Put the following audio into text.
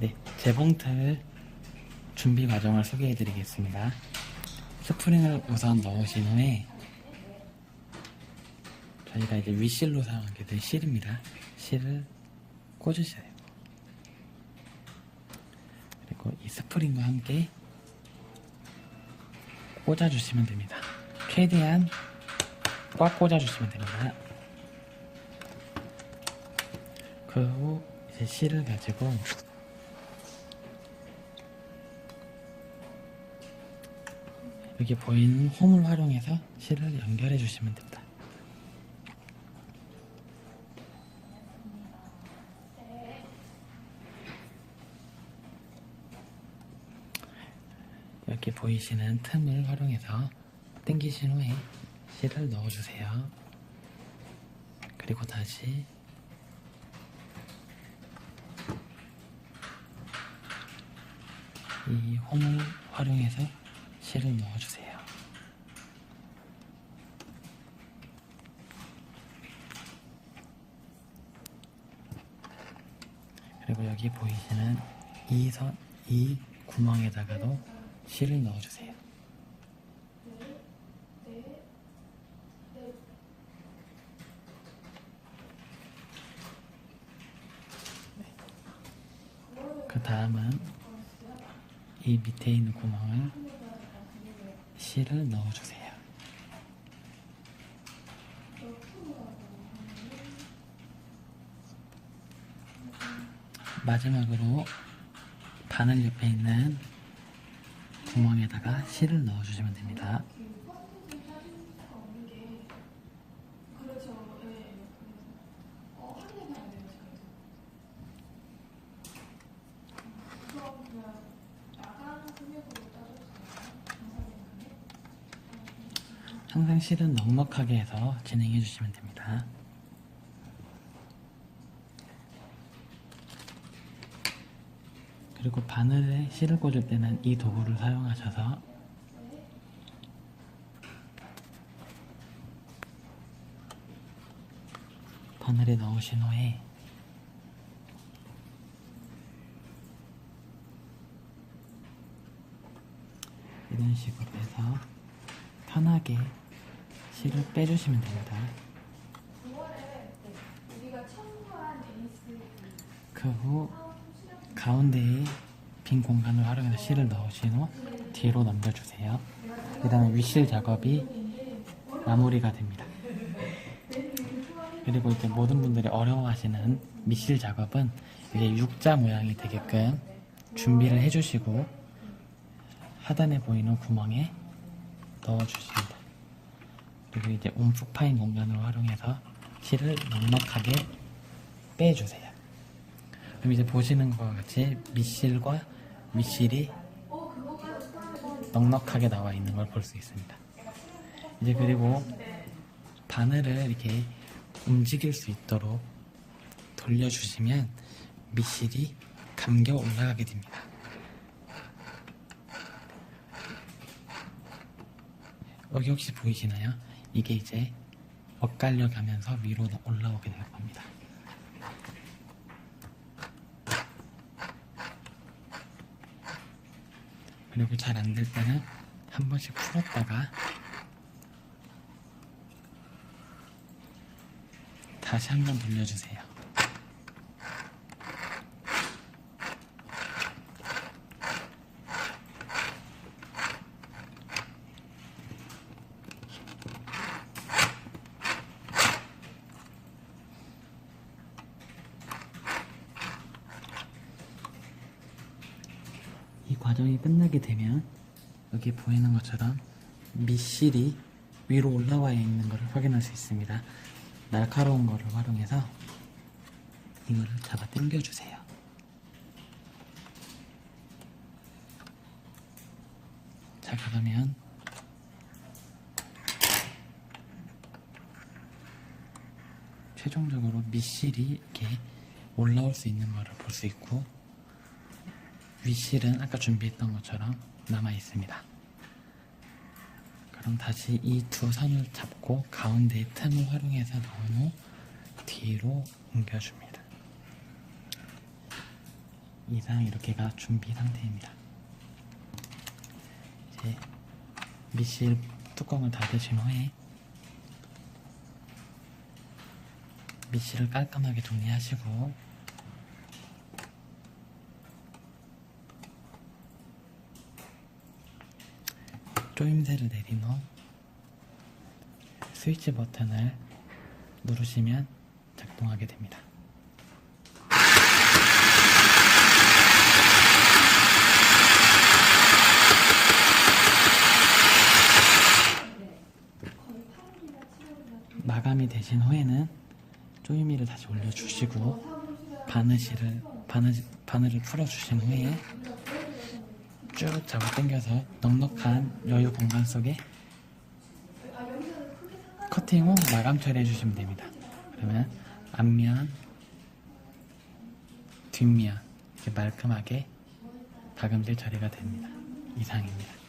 네, 재봉틀 준비 과정을 소개해 드리겠습니다. 스프링을 우선 넣으신 후에 저희가 이제 위실로 사용하게 될 실입니다. 실을 꽂으셔야 돼요. 그리고 이 스프링과 함께 꽂아주시면 됩니다. 최대한 꽉 꽂아주시면 됩니다. 그후 이제 실을 가지고 여기 보이는 홈을 활용해서 실을 연결해 주시면 됩니다. 여기 보이시는 틈을 활용해서 당기신 후에 실을 넣어주세요. 그리고 다시 이 홈을 활용해서 실을 넣어주세요. 그리고 여기 보이시는 이 선, 이 구멍에다가도 실을 넣어주세요. 그 다음은 이 밑에 있는 구멍을 실을 넣어주세요. 마지막으로 바늘 옆에 있는 구멍에다가 실을 넣어주시면 됩니다. 항상 실은 넉넉하게 해서 진행해 주시면 됩니다. 그리고 바늘에 실을 꽂을 때는 이 도구를 사용하셔서 바늘에 넣으신 후에 이런 식으로 해서 편하게 실을 빼주시면 됩니다. 그 후 가운데에 빈 공간을 활용해서 실을 넣으신 후 뒤로 넘겨주세요. 그 다음에 윗실 작업이 마무리가 됩니다. 그리고 이제 모든 분들이 어려워하시는 밑실 작업은 이게 U자 모양이 되게끔 준비를 해주시고 하단에 보이는 구멍에 넣어주십니다. 그리고 이제 움푹 파인 공간을 활용해서 실을 넉넉하게 빼주세요. 그럼 이제 보시는 것과 같이 밑실과 윗실이 넉넉하게 나와 있는 걸 볼 수 있습니다. 이제 그리고 바늘을 이렇게 움직일 수 있도록 돌려주시면 밑실이 감겨 올라가게 됩니다. 여기 혹시 보이시나요? 이게 이제 엇갈려 가면서 위로 올라오게 될 겁니다. 그리고 잘 안 될 때는 한 번씩 풀었다가 다시 한 번 돌려주세요. 과정이 끝나게 되면 여기 보이는 것처럼 밑실이 위로 올라와 있는 것을 확인할 수 있습니다. 날카로운 거를 활용해서 이거를 잡아 당겨주세요. 자 그러면 최종적으로 밑실이 이렇게 올라올 수 있는 것을 볼수 있고 윗실은 아까 준비했던 것처럼 남아 있습니다. 그럼 다시 이 두 선을 잡고 가운데의 틈을 활용해서 넣은 후 뒤로 옮겨줍니다. 이상 이렇게가 준비 상태입니다. 이제 미실 뚜껑을 닫으신 후에 미실을 깔끔하게 정리하시고 조임새를 내린 후 스위치 버튼을 누르시면 작동하게 됩니다. 마감이 되신 후에는 조이미를 다시 올려주시고 바느실을 바느, 바늘을 풀어주신 후에 쭉 잡아 당겨서 넉넉한 여유 공간 속에 커팅 후 마감 처리해 주시면 됩니다. 그러면 앞면, 뒷면 이렇게 말끔하게 박음질 처리가 됩니다. 이상입니다.